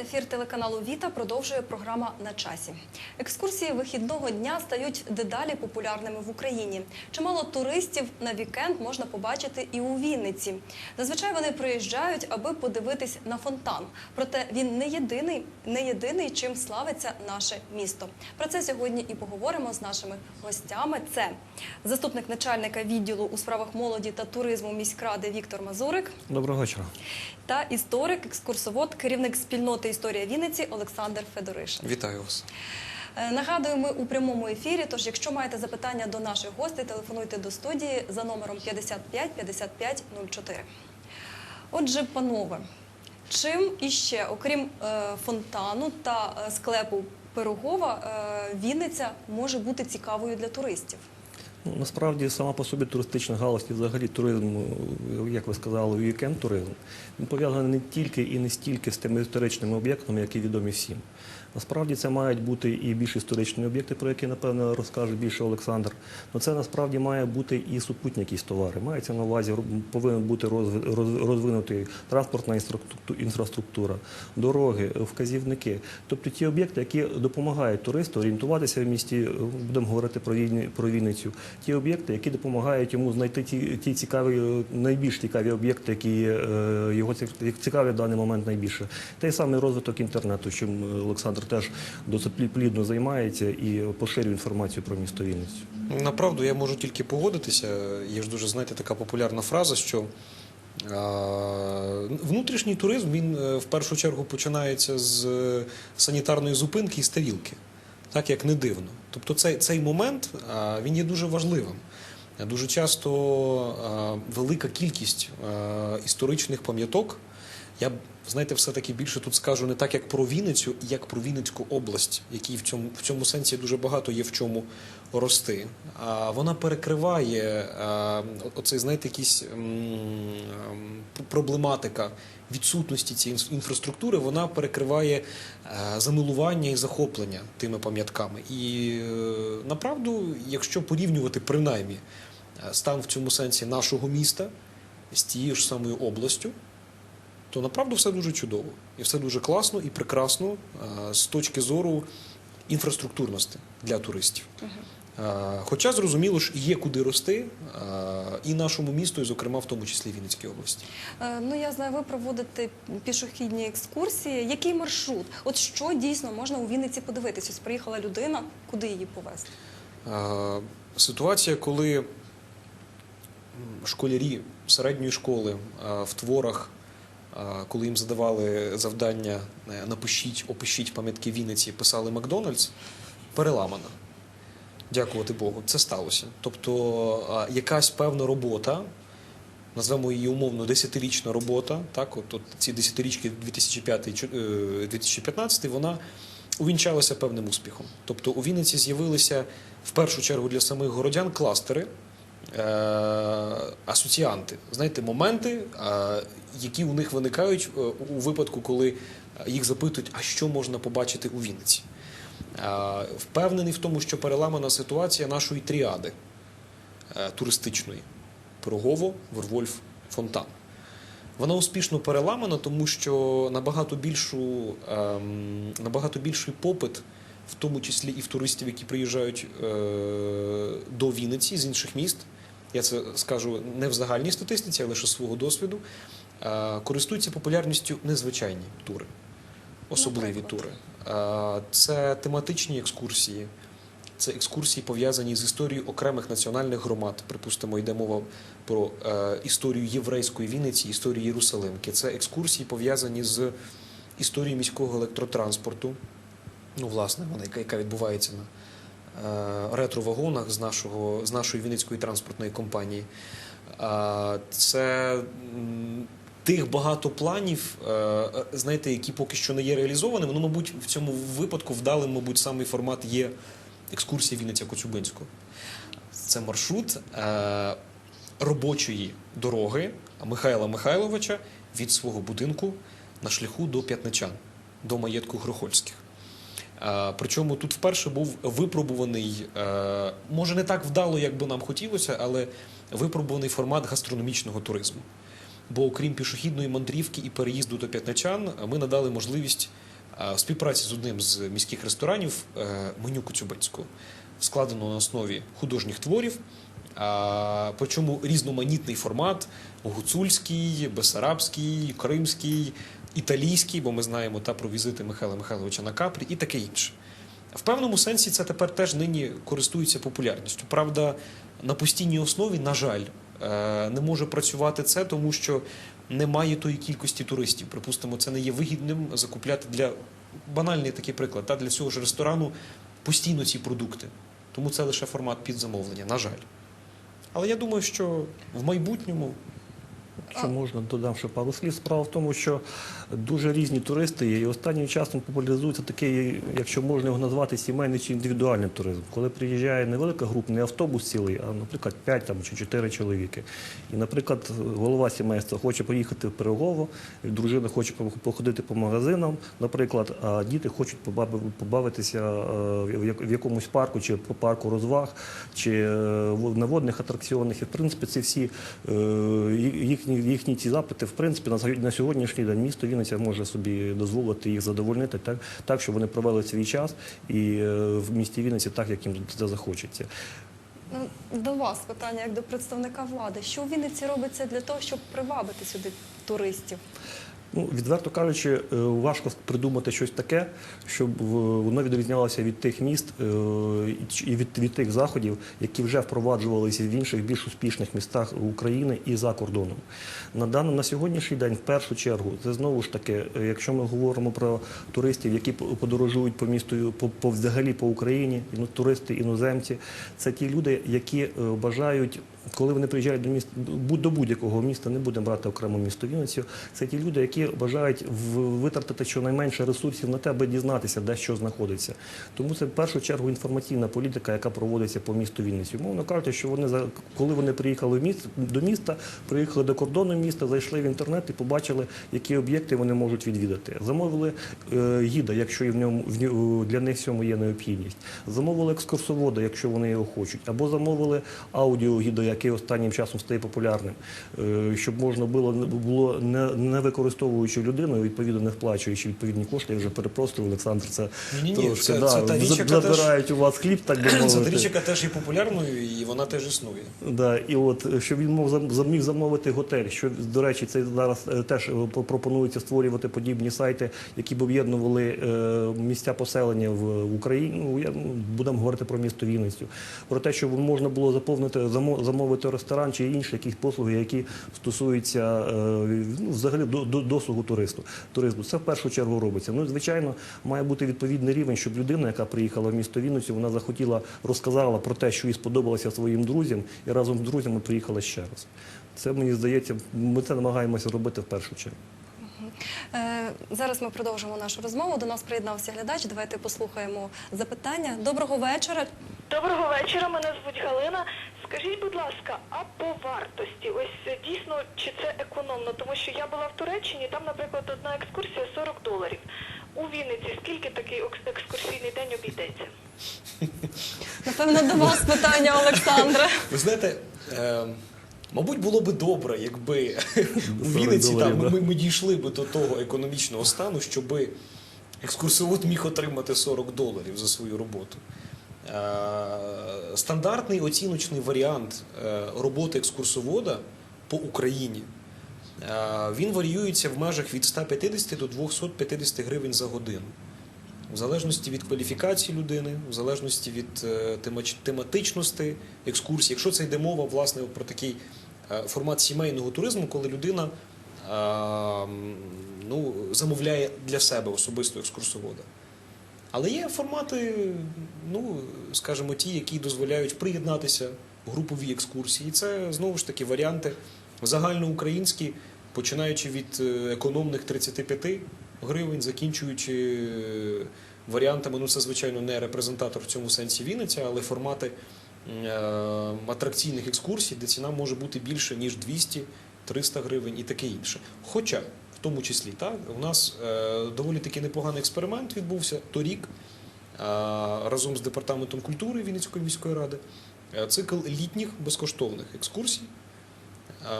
Ефір телеканалу Віта продовжує програма на часі. Екскурсії вихідного дня стають дедалі популярними в Україні. Чимало туристів на вікенд можна побачити і у Вінниці. Зазвичай вони приїжджають, аби подивитись на фонтан. Проте він не єдиний, не єдиний, чим славиться наше місто. Про це сьогодні і поговоримо з нашими гостями. Це заступник начальника відділу у справах молоді та туризму міськради Віктор Мазурик. Доброго вечора. та історик, екскурсовод, керівник спільноти Історія Вінниці Олександр Федоришин. Вітаю вас. Е, Нагадую, ми у прямому ефірі. Тож, якщо маєте запитання до наших гостей, телефонуйте до студії за номером 55 55 04. Отже, панове, чим іще, окрім е, фонтану та е, склепу Пирогова, е, Вінниця може бути цікавою для туристів? Насправді сама по собі туристична галузь і взагалі туризм, е, як ви сказали, вікенд туризм, він пов'язаний не тільки і не стільки з тими історичними об'єктами, які відомі всім. Насправді це мають бути і більш історичні об'єкти, про які, напевно, розкаже більше Олександр. Але це насправді має бути і супутні якісь товари. Мається на увазі, повинен бути розви- розвинутий транспортна інфраструктура, дороги, вказівники. Тобто ті об'єкти, які допомагають туристу орієнтуватися в місті, будемо говорити про, про Вінницю. Ті об'єкти, які допомагають йому знайти ті, ті цікаві, найбільш цікаві об'єкти, які е, його ці- цікаві в даний момент найбільше. Той самий розвиток інтернету, чим е, Олександр теж досить плі- плідно займається і поширює інформацію про місто Вінницю. Направду я можу тільки погодитися. Є ж дуже, знаєте, така популярна фраза, що внутрішній туризм він е, в першу чергу починається з е, санітарної зупинки і старілки, так як не дивно. Тобто цей, цей момент він є дуже важливим. Дуже часто велика кількість історичних пам'яток. Я б, знаєте, все-таки більше тут скажу не так, як про Вінницю, як про Вінницьку область, якій в цьому, в цьому сенсі дуже багато є в чому рости. А вона перекриває а, оцей, знаєте, якісь проблематика відсутності цієї інфраструктури, вона перекриває е, замилування і захоплення тими пам'ятками. І е, направду, якщо порівнювати принаймні е, стан в цьому сенсі нашого міста з тією ж самою областю, то направду все дуже чудово і все дуже класно і прекрасно е, з точки зору інфраструктурності для туристів. Е, Хоча зрозуміло ж є куди рости е, і нашому місту, і зокрема в тому числі Вінницькій області. Ну, я знаю, ви проводите пішохідні екскурсії. Який маршрут? От що дійсно можна у Вінниці подивитися? Ось приїхала людина, куди її повезти? Ситуація, коли школярі середньої школи в творах, коли їм задавали завдання е, напишіть, опишіть пам'ятки Вінниці, писали Макдональдс, переламана. Дякувати Богу, це сталося. Тобто е, якась певна робота, назвемо її умовно десятирічна робота, так, от, от ці десятирічки 2005-2015, вона увінчалася певним успіхом. Тобто у Вінниці з'явилися в першу чергу для самих городян кластери, е- асоціанти, знаєте, моменти, е- які у них виникають е, у випадку, коли їх запитують, а що можна побачити у Вінниці. Е, Впевнений в тому, що переламана ситуація нашої тріади е, туристичної Пирогово, Вервольф, Фонтан. Вона успішно переламана, тому що набагато більшу, ем, набагато більший попит, в тому числі і в туристів, які приїжджають е, до Вінниці з інших міст. Я це скажу не в загальній статистиці, а лише з свого досвіду. Е, користуються популярністю незвичайні тури, особливі Наприклад? тури. Е, це тематичні екскурсії, це екскурсії пов'язані з історією окремих національних громад. Припустимо, йде мова про історію єврейської Вінниці, історію Єрусалимки. Це екскурсії пов'язані з історією міського електротранспорту. Ну, власне, вона яка, відбувається на е, ретро-вагонах з, нашого, з нашої Вінницької транспортної компанії. Це тих багато планів, е, е, знаєте, які поки що не є реалізованими. Ну, мабуть, в цьому випадку вдалим, мабуть, самий формат є екскурсія Вінниця Коцюбинського. Це маршрут робочої дороги Михайла Михайловича від свого будинку на шляху до П'ятничан, до маєтку Грохольських. Е, Причому тут вперше був випробуваний, е, може не так вдало, як би нам хотілося, але випробуваний формат гастрономічного туризму. Бо окрім пішохідної мандрівки і переїзду до П'ятничан, ми надали можливість е, співпраці з одним з міських ресторанів меню Коцюбинського, складено на основі художніх творів. Причому різноманітний формат: гуцульський, бесарабський, кримський, італійський, бо ми знаємо та про візити Михайла Михайловича на Капрі і таке інше. В певному сенсі це тепер теж нині користується популярністю. Правда, на постійній основі, на жаль, е, не може працювати це, тому що немає тої кількості туристів. Припустимо, це не є вигідним закупляти для банальний такий приклад, та для цього ж ресторану постійно ці продукти. Тому це лише формат під замовлення, на жаль. Але я думаю, що в майбутньому Якщо можна, додам ще пару слів. Справа в тому, що дуже різні туристи є, і останнім часом популяризується такий, якщо можна його назвати, сімейний чи індивідуальний туризм. Коли приїжджає невелика група, не автобус цілий, а, наприклад, 5 там, чи 4 чоловіки. І, наприклад, голова сімейства хоче поїхати в Пирогово, дружина хоче походити по магазинам, наприклад, а діти хочуть побавитися е, в якомусь парку, чи по парку розваг, чи е, на водних атракціонах. І, в принципі, ці всі е, ї- їхні, ці запити, в принципі, на на сьогоднішній день місто Вінниця може собі дозволити їх задовольнити так, так щоб вони провели свій час і е, в місті Вінниці так, як їм це захочеться. Ну, До вас питання як до представника влади. Що в Вінниці робиться для того, щоб привабити сюди туристів? Ну, відверто кажучи, е, важко придумати щось таке, щоб е, воно відрізнялося від тих міст е, і від, від тих заходів, які вже впроваджувалися в інших більш успішних містах України і за кордоном. На даному на сьогоднішній день, в першу чергу, це знову ж таки, якщо ми говоримо про туристів, які по- подорожують по місту по, по взагалі по Україні, ну, туристи іноземці, це ті люди, які бажають. Коли вони приїжджають до міста до будь-якого міста, не будемо брати окремо місто Вінницю, це ті люди, які бажають витратити щонайменше ресурсів на те, аби дізнатися, де що знаходиться. Тому це в першу чергу інформаційна політика, яка проводиться по місту Вінниці. Мовно кажучи, що вони коли вони приїхали в міст до міста, приїхали до кордону міста, зайшли в інтернет і побачили, які об'єкти вони можуть відвідати. Замовили е, гіда, якщо і в ньому для них цьому є необхідність. Замовили екскурсовода, якщо вони його хочуть, або замовили аудіогіда, який останнім часом стає популярним, е, щоб можна було було не, не використовуючи людину, відповідно не вплачуючи відповідні кошти. Я вже перепростую, Олександр, це трошки це- да, це яка теж- забирають у вас хліб, так би це мовити. річ, яка теж є популярною, і вона теж існує. Да, і от е, що він мов міг замовити готель. Що до речі, це зараз е, теж пропонується створювати подібні сайти, які б об'єднували місця поселення в Україні. Ну я ну, будемо говорити про місто Вінницю. Про те, щоб можна було заповнити замо- замовити ресторан чи інші якісь послуги, які стосуються е, ну, взагалі до, до досугу туристу. Туризму. Це в першу чергу робиться. Ну, звичайно, має бути відповідний рівень, щоб людина, яка приїхала в місто Вінницю, вона захотіла, розказала про те, що їй сподобалося своїм друзям, і разом з друзями приїхала ще раз. Це мені здається, ми це намагаємося робити в першу чергу. Е, зараз ми продовжимо нашу розмову. До нас приєднався глядач. Давайте послухаємо запитання. Доброго вечора. Доброго вечора, мене звуть Галина. Скажіть, будь ласка, а по вартості, ось е, дійсно чи це економно? Тому що я була в Туреччині, там, наприклад, одна екскурсія 40 доларів. У Вінниці скільки такий екскурсійний день обійдеться? Напевно, до вас питання, Олександре. Ви знаєте, е, мабуть, було би добре, якби у Вінниці доларів, там, да. ми, ми дійшли би до того економічного стану, щоб екскурсовод міг отримати 40 доларів за свою роботу. Е, стандартний оціночний варіант е, роботи екскурсовода по Україні. е, Він варіюється в межах від 150 до 250 гривень за годину. В залежності від кваліфікації людини, в залежності від тематичності екскурсії. Якщо це йде мова власне про такий формат сімейного туризму, коли людина е, ну, замовляє для себе особисто екскурсовода. Але є формати, ну, скажімо, ті, які дозволяють приєднатися в групові екскурсії. І це знову ж таки варіанти загальноукраїнські, починаючи від е, економних 35 гривень, закінчуючи е, варіантами, ну це звичайно не репрезентатор в цьому сенсі Вінниця, але формати е, атракційних екскурсій, де ціна може бути більше, ніж 200 300 гривень і таке інше. Хоча, в тому числі, так, у нас е, доволі таки непоганий експеримент відбувся торік е, разом з департаментом культури Вінницької міської ради. Е, цикл літніх безкоштовних екскурсій. Е,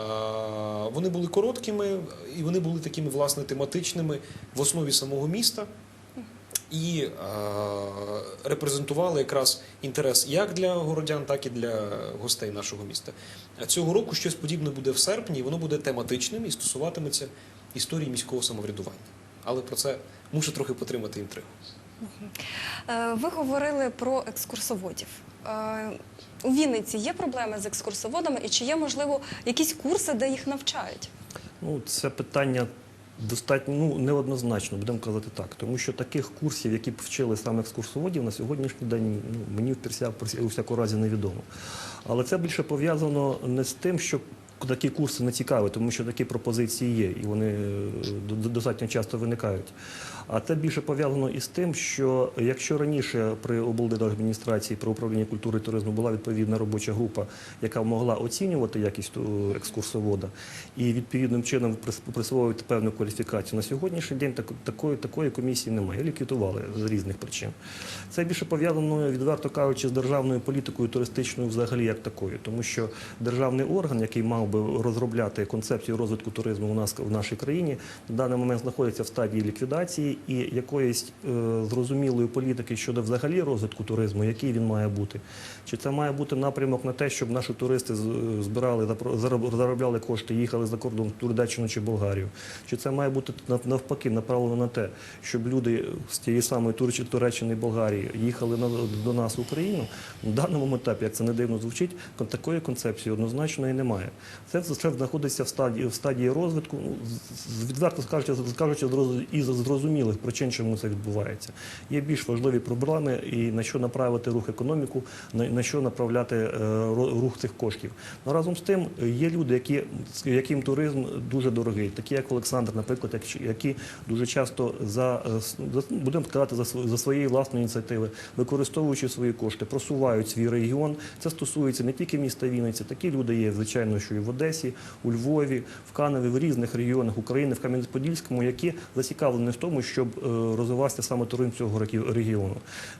Вони були короткими і вони були такими власне тематичними в основі самого міста. І е, репрезентували якраз інтерес як для городян, так і для гостей нашого міста. А цього року щось подібне буде в серпні, і воно буде тематичним і стосуватиметься історії міського самоврядування. Але про це мушу трохи потримати інтригу. Е, Ви говорили про екскурсоводів. Е, У Вінниці є проблеми з екскурсоводами, і чи є можливо якісь курси, де їх навчають? Ну, це питання достатньо ну, неоднозначно, будемо казати так. Тому що таких курсів, які б вчили саме екскурсоводів, на сьогоднішній день ну, мені в у всякому разі невідомо. Але це більше пов'язано не з тим, що такі курси не цікаві, тому що такі пропозиції є, і вони е, достатньо часто виникають. А це більше пов'язано із тим, що якщо раніше при облдержадміністрації при управлінні культури і туризму була відповідна робоча група, яка могла оцінювати якість е, екскурсовода і відповідним чином прис- присвоювати певну кваліфікацію, на сьогоднішній день такої, такої комісії немає. Ліквідували з різних причин. Це більше пов'язано, відверто кажучи, з державною політикою туристичною взагалі як такою, тому що державний орган, який мав би розробляти концепцію розвитку туризму у нас в нашій країні, на даний момент знаходиться в стадії ліквідації і якоїсь е, зрозумілої політики щодо взагалі розвитку туризму, який він має бути. Чи це має бути напрямок на те, щоб наші туристи збирали запро- заробляли кошти, їхали за кордон в Туреччину чи Болгарію? Чи це має бути навпаки направлено на те, щоб люди з тієї самої Туреччини, і Болгарії їхали на, до нас в Україну? На даному етапі, як це не дивно звучить, такої концепції однозначно і немає. Це все знаходиться в стадії, в стадії розвитку, ну, відверто скажучи, із зрозумілих причин, чому це відбувається. Є більш важливі проблеми і на що направити рух економіку, на, що направляти е, рух цих коштів. Но разом з тим є люди, які, яким туризм дуже дорогий, такі як Олександр, наприклад, як- які дуже часто е, за будемо сказати, за, за своєї власної ініціативи, використовуючи свої кошти, просувають свій регіон. Це стосується не тільки міста Вінниці, такі люди є, звичайно, що і в Одесі, у Львові, в Каневі, в різних регіонах України, в Кам'янець-Подільському, які зацікавлені в тому, щоб е, розвивався саме туризм цього регіону.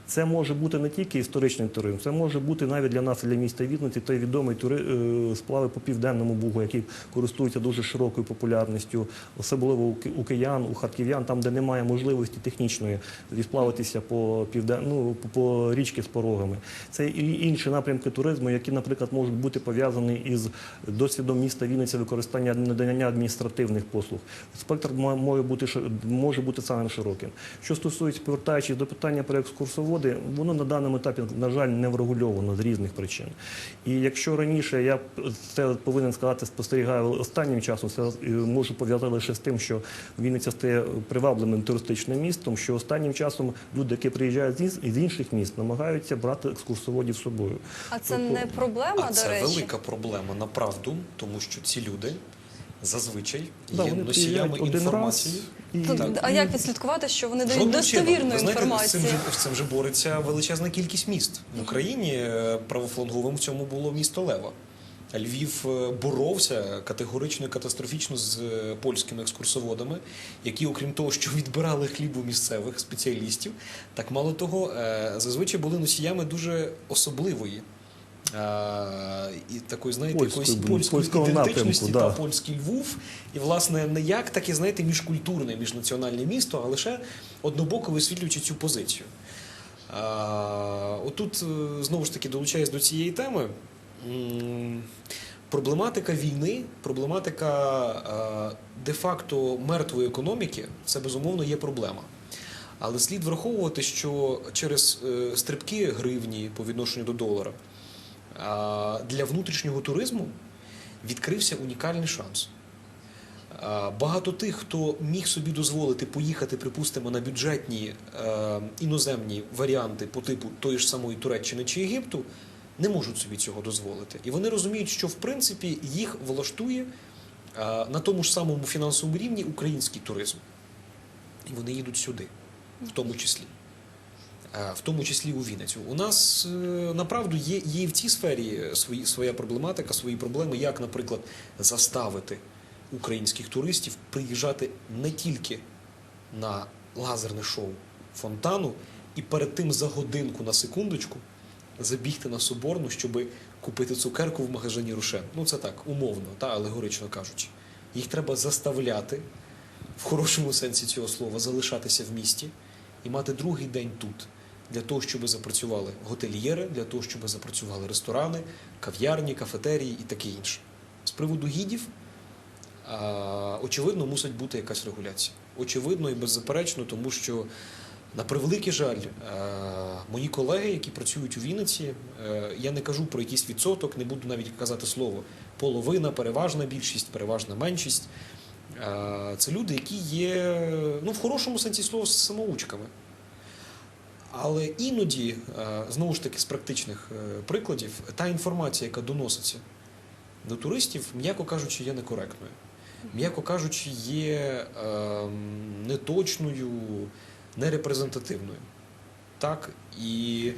Це може бути не тільки історичний туризм, це може бути навіть для нас, для міста Вінниці, той відомий тури- е, сплави по південному бугу, який користується дуже широкою популярністю, особливо у киян, у харків'ян, там, де немає можливості технічної відплавитися по півден... ну, по річки з порогами. Це і інші напрямки туризму, які, наприклад, можуть бути пов'язані із досвідом міста Вінниця використання надання адміністративних послуг. Спектр ма- може бути може бути самим широким. Що стосується повертаючись до питання про екскурсоводи, воно на даному етапі, на жаль, не врегульовано з різних причин. І якщо раніше я це повинен сказати, спостерігаю останнім часом, це е, можу пов'язати лише з тим, що Вінниця стає привабливим туристичним містом, що останнім часом люди, які приїжджають з інших міст, намагаються брати екскурсоводів з собою. А це Тобто- не проблема, А до це речі. велика проблема направду, тому що ці люди зазвичай Да, є носіями інформації. раз і Тут, Так. а як відслідкувати, що вони дають Жодним чином. достовірну знаєте, з інформацію? цим, же, з цим же бореться величезна кількість міст. В Україні е, правофланговим в цьому було місто Лева. Львів е, боровся категорично і катастрофічно з е, польськими екскурсоводами, які, окрім того, що відбирали хліб у місцевих спеціалістів, так мало того, зазвичай були носіями дуже особливої. І такої, знаєте, Польської, якоїсь польської ідентичності напрямку, та польський Львов. І, власне, не як таке, знаєте, міжкультурне, міжнаціональне місто, а лише однобоко висвітлюючи цю позицію. А, отут, е, знову ж таки, долучаюсь до цієї теми. Проблематика війни, проблематика е, де-факто мертвої економіки це безумовно є проблема. Але слід враховувати, що через е, стрибки гривні по відношенню до долара для внутрішнього туризму відкрився унікальний шанс. Багато тих, хто міг собі дозволити поїхати, припустимо, на бюджетні е, іноземні варіанти по типу тої ж самої Туреччини чи Єгипту, не можуть собі цього дозволити. І вони розуміють, що в принципі їх влаштує е, на тому ж самому фінансовому рівні український туризм. І вони їдуть сюди, в тому числі. Е, В тому числі у Вінницю. У нас е, направду є, і в цій сфері свої, своя проблематика, свої проблеми, як, наприклад, заставити українських туристів приїжджати не тільки на лазерне шоу фонтану і перед тим за годинку на секундочку забігти на Соборну, щоб купити цукерку в магазині Рушен. Ну це так, умовно, та алегорично кажучи. Їх треба заставляти в хорошому сенсі цього слова залишатися в місті і мати другий день тут. Для того, щоб запрацювали готельєри, для того, щоб запрацювали ресторани, кав'ярні, кафетерії і таке інше. З приводу гідів, очевидно, мусить бути якась регуляція. Очевидно і беззаперечно, тому що, на превеликий жаль, мої колеги, які працюють у Вінниці, е, я не кажу про якийсь відсоток, не буду навіть казати слово половина, переважна більшість, переважна меншість. Це люди, які є ну, в хорошому сенсі слова самоучками. Але іноді, е, знову ж таки, з практичних е, прикладів, та інформація, яка доноситься до туристів, м'яко кажучи, є некоректною. М'яко кажучи, є ем, неточною, нерепрезентативною. Так? І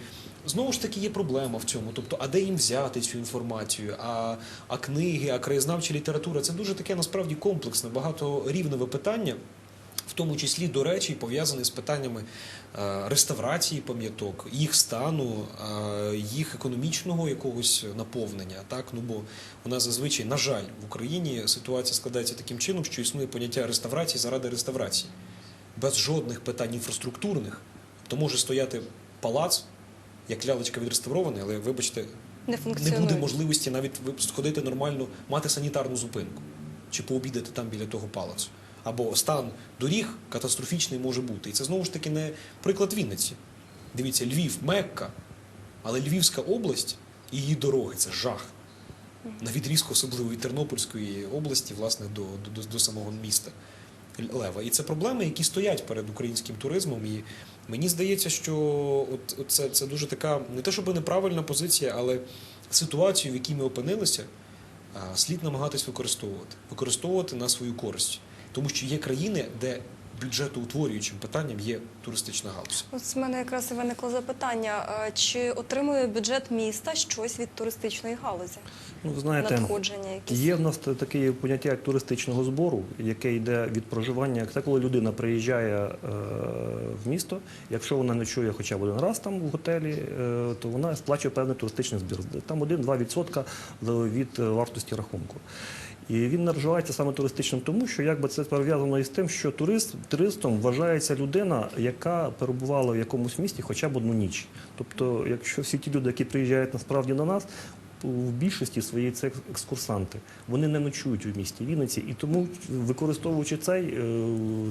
знову ж таки є проблема в цьому. Тобто, а де їм взяти цю інформацію? А, а книги, а краєзнавча література це дуже таке насправді комплексне, багаторівневе питання. В тому числі, до речі, пов'язаний з питаннями е, реставрації пам'яток, їх стану, е, їх економічного якогось наповнення. Так? Ну, бо у нас зазвичай, на жаль, в Україні ситуація складається таким чином, що існує поняття реставрації заради реставрації, без жодних питань інфраструктурних. То може стояти палац, як лялечка відреставрований, але, вибачте, Не не буде можливості навіть сходити нормально, мати санітарну зупинку чи пообідати там біля того палацу. Або стан доріг катастрофічний може бути. І це знову ж таки не приклад Вінниці. Дивіться, Львів, Мекка, але Львівська область і її дороги це жах. На відрізку, особливо від Тернопільської області, власне, до, до, до самого міста Лева. І це проблеми, які стоять перед українським туризмом. І мені здається, що от, от це, це дуже така не те, щоб неправильна позиція, але ситуацію, в якій ми опинилися, слід намагатись використовувати, використовувати на свою користь. Тому що є країни, де бюджетоутворюючим питанням є туристична галузь. От з мене якраз і виникло запитання: чи отримує бюджет міста щось від туристичної галузі? Ну, ви знаєте, Надходження якісь? Є в нас таке поняття як туристичного збору, яке йде від проживання. Це коли людина приїжджає е, в місто. Якщо вона ночує хоча б один раз там в готелі, е, то вона сплачує певний туристичний збір. Там 1-2% від е, вартості рахунку. І він наражається саме туристичним, тому що якби це пов'язано із тим, що турист туристом вважається людина, яка перебувала в якомусь місті хоча б одну ніч. Тобто, якщо всі ті люди, які приїжджають насправді на нас, в більшості своїй це екскурсанти. Вони не ночують у місті Вінниці, і тому, використовуючи цей е,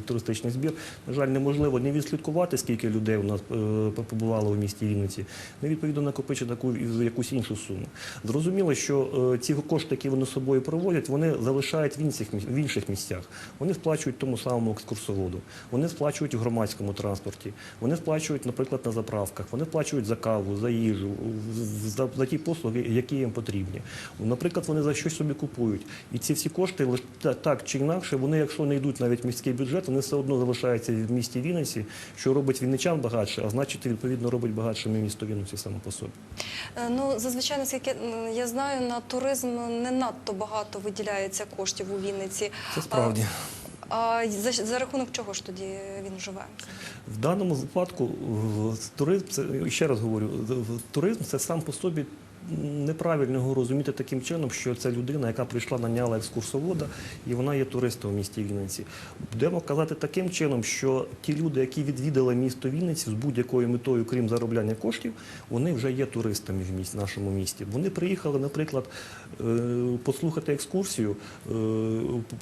туристичний збір, на жаль, неможливо не відслідкувати, скільки людей у нас е, побувало в місті Вінниці, не відповідно накопичити таку якусь іншу суму. Зрозуміло, що е, ці кошти, які вони собою проводять, вони залишають в інших, в інших місцях. Вони сплачують тому самому екскурсоводу, вони сплачують в громадському транспорті, вони сплачують, наприклад, на заправках, вони сплачують за каву, за їжу, за, за ті послуги, які їм потрібні. Наприклад, вони за щось собі купують. І ці всі кошти так чи інакше, вони, якщо не йдуть навіть в міський бюджет, вони все одно залишаються в місті Вінниці, що робить вінничан багатше, а значить, відповідно, робить багатшим і місто Вінниці само по собі. Е, Ну, зазвичай, наскільки я знаю, на туризм не надто багато виділяється коштів у Вінниці. Це справді. А, а за, за рахунок чого ж тоді він живе? В даному випадку туризм це ще раз говорю, туризм це сам по собі. Неправильно його розуміти таким чином, що це людина, яка прийшла, наняла екскурсовода, і вона є туристом в місті Вінниці. Будемо казати таким чином, що ті люди, які відвідали місто Вінниці з будь-якою метою, крім заробляння коштів, вони вже є туристами в нашому місті. Вони приїхали, наприклад, е, послухати екскурсію,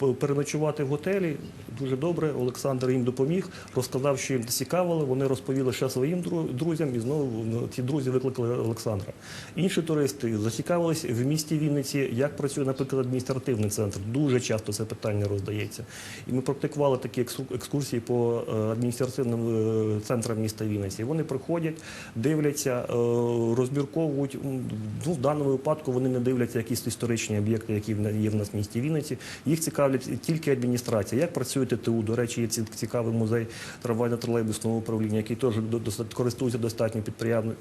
е, переночувати в готелі. Дуже добре. Олександр їм допоміг, розказав, що їм цікавило. Вони розповіли ще своїм друзям, і знову ну, ті друзі викликали Олександра. Інші туристи зацікавились в місті Вінниці, як працює, наприклад, адміністративний центр. Дуже часто це питання роздається. І ми практикували такі екскурсії по е, адміністративним е, центрам міста Вінниці. Вони приходять, дивляться, е, розмірковують. Ну, в даному випадку вони не дивляться якісь історичні об'єкти, які є в нас в місті Вінниці. Їх цікавлять тільки адміністрація. Як працює ТТУ? До речі, є цікавий музей трамвайно-тролейбусного управління, який теж користується достатньо підприємно-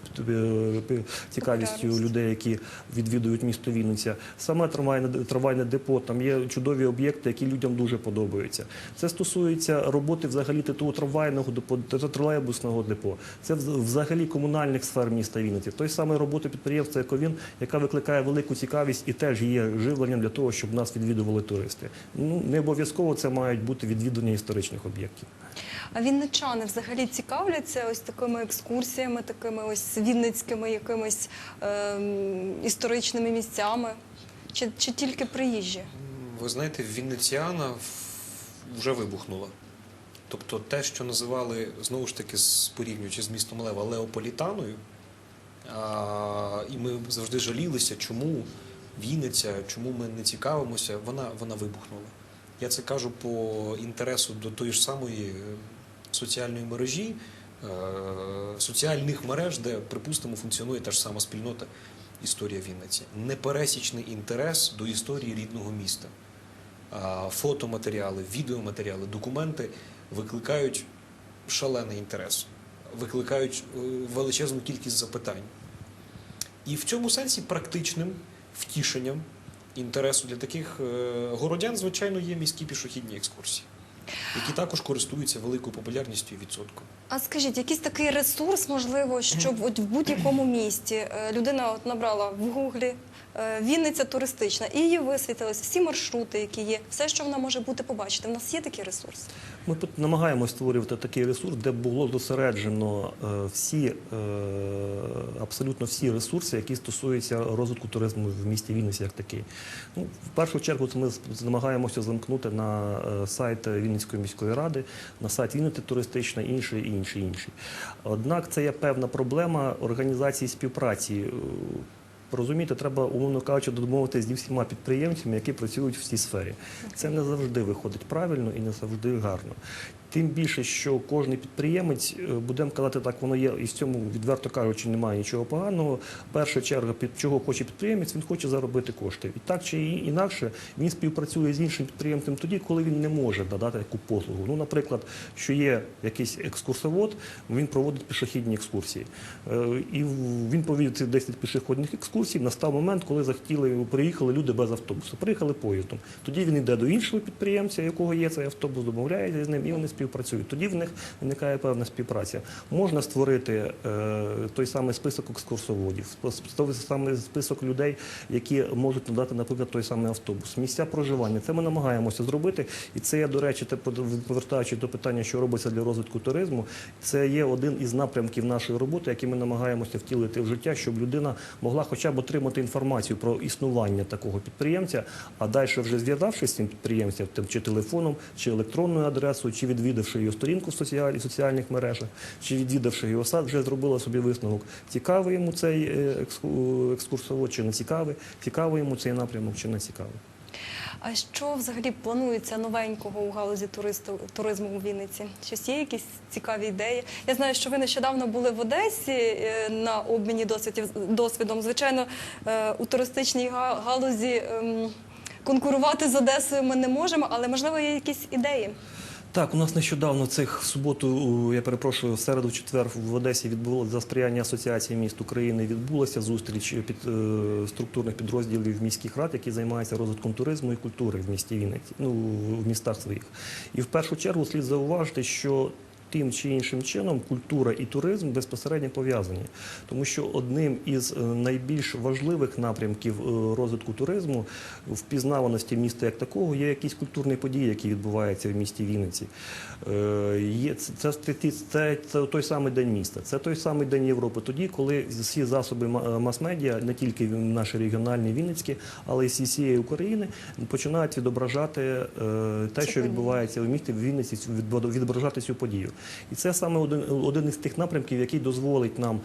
під- е, цікавістю людей людей, які відвідують місто Вінниця. Саме трамвайне, депо, там є чудові об'єкти, які людям дуже подобаються. Це стосується роботи взагалі ТТУ трамвайного депо, тролейбусного депо. Це взагалі комунальних сфер міста Вінниці. Той самий роботи підприємства «Ековін», яка викликає велику цікавість і теж є живленням для того, щоб нас відвідували туристи. Ну не обов'язково це мають бути відвідування історичних об'єктів. А вінничани взагалі цікавляться ось такими екскурсіями, такими ось вінницькими якимись ем, історичними місцями? Чи, чи тільки приїжджі? Ви знаєте, Вінниціана вже вибухнула. Тобто те, що називали знову ж таки порівнюючи з містом Лева Леополітаною, а, і ми завжди жалілися, чому Вінниця, чому ми не цікавимося, вона, вона вибухнула. Я це кажу по інтересу до тої ж самої е, соціальної мережі, е, соціальних мереж, де, припустимо, функціонує та ж сама спільнота Історія Вінниці. Непересічний інтерес до історії рідного міста. Фотоматеріали, відеоматеріали, документи викликають шалений інтерес, викликають е, величезну кількість запитань. І в цьому сенсі практичним втішенням інтересу для таких е, городян, звичайно, є міські пішохідні екскурсії, які також користуються великою популярністю і відсотком. А скажіть, якийсь такий ресурс, можливо, щоб от в будь-якому місті е, людина от набрала в гуглі Вінниця туристична, і її висвітилися всі маршрути, які є, все, що вона може бути побачити. У нас є такий ресурс. Ми тут намагаємося створювати такий ресурс, де було зосереджено е, всі, е, абсолютно всі ресурси, які стосуються розвитку туризму в місті Вінниці як такий. Ну, в першу чергу це ми намагаємося замкнути на е, сайт Вінницької міської ради, на сайт Вінниці туристична, інший, і інший, інший. Однак це є певна проблема організації співпраці. Розумієте, треба, умовно кажучи, домовитися зі всіма підприємцями, які працюють в цій сфері. Це не завжди виходить правильно і не завжди гарно. Тим більше, що кожен підприємець, е, будемо казати так, воно є, і в цьому, відверто кажучи, немає нічого поганого. Перша черга, під чого хоче підприємець, він хоче заробити кошти. І так чи інакше він співпрацює з іншим підприємцем тоді, коли він не може надати таку послугу. Ну, наприклад, що є якийсь екскурсовод, він проводить пішохідні екскурсії. Е, І він ці 10 пішохідних екскурсій. Настав момент, коли захотіли, приїхали люди без автобусу, приїхали поїздом. Тоді він йде до іншого підприємця, якого є цей автобус, домовляється з ним, і вони співпрацюють. Тоді в них виникає певна співпраця. Можна створити е, той самий список екскурсоводів, той самий список людей, які можуть надати, наприклад, той самий автобус. Місця проживання. Це ми намагаємося зробити. І це є, до речі, те, повертаючись до питання, що робиться для розвитку туризму, це є один із напрямків нашої роботи, який ми намагаємося втілити в життя, щоб людина могла хоча б отримати інформацію про існування такого підприємця, а далі вже зв'язавшись з цим підприємцем, чи телефоном, чи електронною адресою, чи відвідавши його сторінку в соціальних мережах, чи відвідавши його сад, вже зробила собі висновок. Цікавий йому цей е, екскурсовод, чи не цікавий, цікавий йому цей напрямок, чи не цікавий. А що взагалі планується новенького у галузі туристу, туризму у Вінниці? Щось є якісь цікаві ідеї? Я знаю, що ви нещодавно були в Одесі е, на обміні досвідом. Звичайно, е, у туристичній га- галузі ем, конкурувати з Одесою ми не можемо, але можливо є якісь ідеї. Так, у нас нещодавно цих в суботу, я перепрошую, в середу, четвер в Одесі відбулося за Асоціації міст України. Відбулася зустріч під е, структурних підрозділів міських рад, які займаються розвитком туризму і культури в місті Вінниці, ну в містах своїх. І в першу чергу слід зауважити, що Тим чи іншим чином культура і туризм безпосередньо пов'язані, тому що одним із е, найбільш важливих напрямків е, розвитку туризму впізнаваності міста як такого є якісь культурні події, які відбуваються в місті Вінниці. Е, це, це, це, це, той самий день міста, це той самий день Європи. Тоді, коли всі засоби мас-медіа, не тільки наші регіональні вінницькі, але й всієї України, починають відображати те, що відбувається в місті в Вінниці, відображати цю подію. І це саме один, один із тих напрямків, який дозволить нам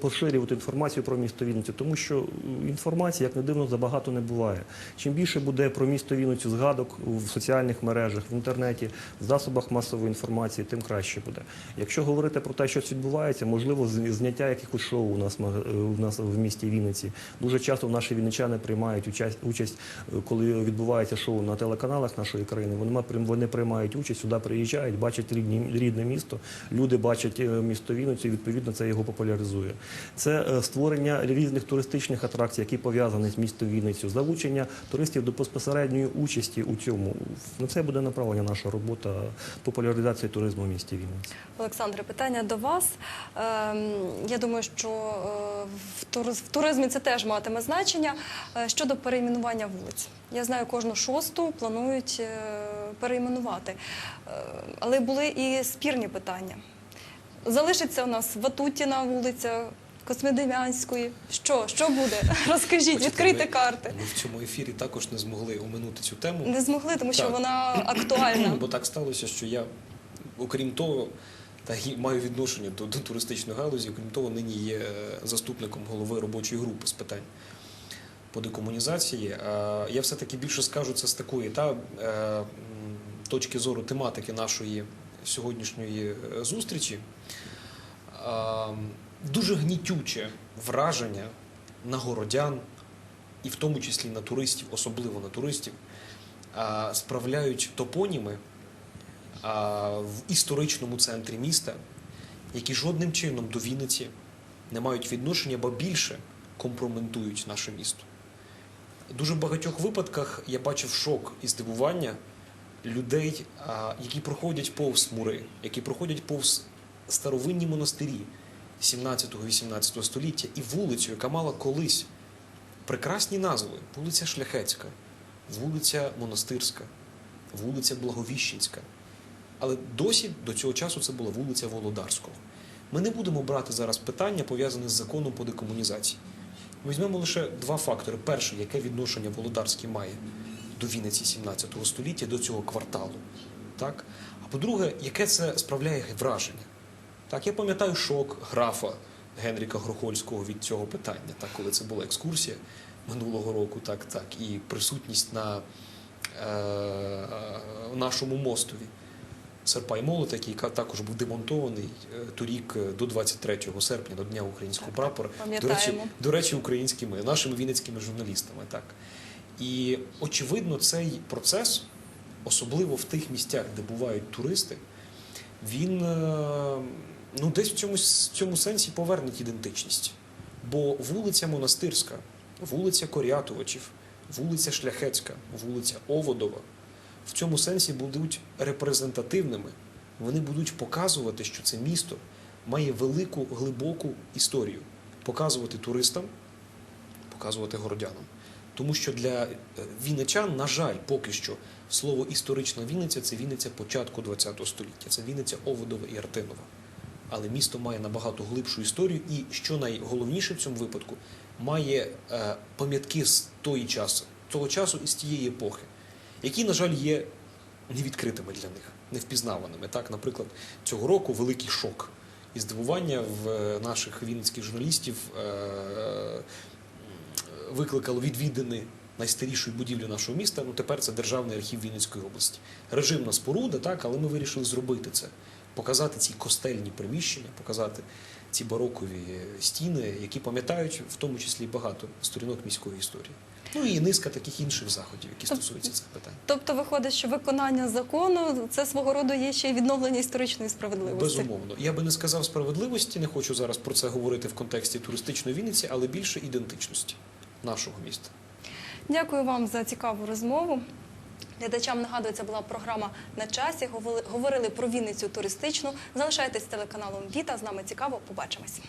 поширювати інформацію про місто Вінницю, тому що е, інформації, як не дивно, забагато не буває. Чим більше буде про місто Вінницю згадок в соціальних мережах, в інтернеті, в засобах масової інформації, тим краще буде. Якщо говорити про те, що відбувається, можливо, зняття якихось шоу у нас е, у нас в місті Вінниці. Дуже часто наші вінничани приймають участь, участь, е, коли відбувається шоу на телеканалах нашої країни. Вони, вони приймають участь, сюди приїжджають, бачать рідні, рідне місто. Люди бачать е, місто Вінницю, і відповідно це його популяризує. Це е, створення різних туристичних атракцій, які пов'язані з містом Вінницю, залучення туристів до безпосередньої участі у цьому. На це буде направлена наша робота популяризації туризму в місті Вінниці. Олександре, питання до вас. Ем, Я думаю, що е, в туризмі це теж матиме значення щодо перейменування вулиць. Я знаю, кожну шосту планують е, перейменувати, Е, але були і спірні питання. Залишиться у нас Ватутіна вулиця. Космодем'янської. Що? Що буде? Розкажіть, Бачите, відкрийте ми- карти. Ми в цьому ефірі також не змогли оминути цю тему. Не змогли, тому що вона актуальна. Бо так сталося, що я, окрім того, та й маю відношення до, до туристичної галузі, окрім того, нині є е, заступником голови робочої групи з питань по декомунізації. Я все-таки більше скажу це з такої та, е, точки зору тематики нашої сьогоднішньої е, зустрічі. Дуже гнітюче враження на городян, і в тому числі на туристів, особливо на туристів, справляють топоніми в історичному центрі міста, які жодним чином до Вінниці не мають відношення, бо більше компрометують наше місто. В дуже багатьох випадках я бачив шок і здивування людей, які проходять повз мури, які проходять повз старовинні монастирі 17-18 століття і вулицю, яка мала колись прекрасні назви: вулиця Шляхетська, вулиця Монастирська, вулиця Благовіщенська. Але досі до цього часу це була вулиця Володарського. Ми не будемо брати зараз питання, пов'язане з законом по декомунізації. Візьмемо лише два фактори. Перший, яке відношення Володарський має до Вінниці 17 століття, до цього кварталу. Так? А по-друге, яке це справляє враження? Так, я пам'ятаю шок графа Генріка Грохольського від цього питання, так, коли це була екскурсія минулого року, так, так, і присутність на е, нашому мостові. Серпа і молот, який також був демонтований е, торік е, до 23 серпня, до Дня українського прапора. До речі, до речі, українськими, нашими вінницькими журналістами. Так. І очевидно, цей процес, особливо в тих місцях, де бувають туристи, він е, ну, десь в цьому, в цьому сенсі повернеть ідентичність. Бо вулиця Монастирська, вулиця Корятувачів, вулиця Шляхетська, вулиця Оводова в цьому сенсі будуть репрезентативними. Вони будуть показувати, що це місто має велику глибоку історію, показувати туристам, показувати городянам. Тому що для е, вінничан, на жаль, поки що слово історична Вінниця це Вінниця початку ХХ століття, це Вінниця Оводова і Артинова. Але місто має набагато глибшу історію, і що найголовніше в цьому випадку, має е, пам'ятки з тої часу, того часу і з тієї епохи, які, на жаль, є невідкритими для них, невпізнаваними. Так, наприклад, цього року великий шок і здивування в е, наших вінницьких журналістів е, викликало відвідини найстарішої будівлі нашого міста. Ну тепер це Державний архів Вінницької області. Режимна споруда, так, але ми вирішили зробити це, показати ці костельні приміщення, показати ці барокові стіни, які пам'ятають в тому числі багато сторінок міської історії. Ну і низка таких інших заходів, які стосуються цих питань. Тобто виходить, що виконання закону це свого роду є ще й відновлення історичної справедливості. Безумовно. Я би не сказав справедливості, не хочу зараз про це говорити в контексті туристичної Вінниці, але більше ідентичності нашого міста. Дякую вам за цікаву розмову. Глядачам нагадую, це була програма на часі. Говорили- про Вінницю туристичну. Залишайтесь з телеканалом Віта. З нами цікаво. Побачимось.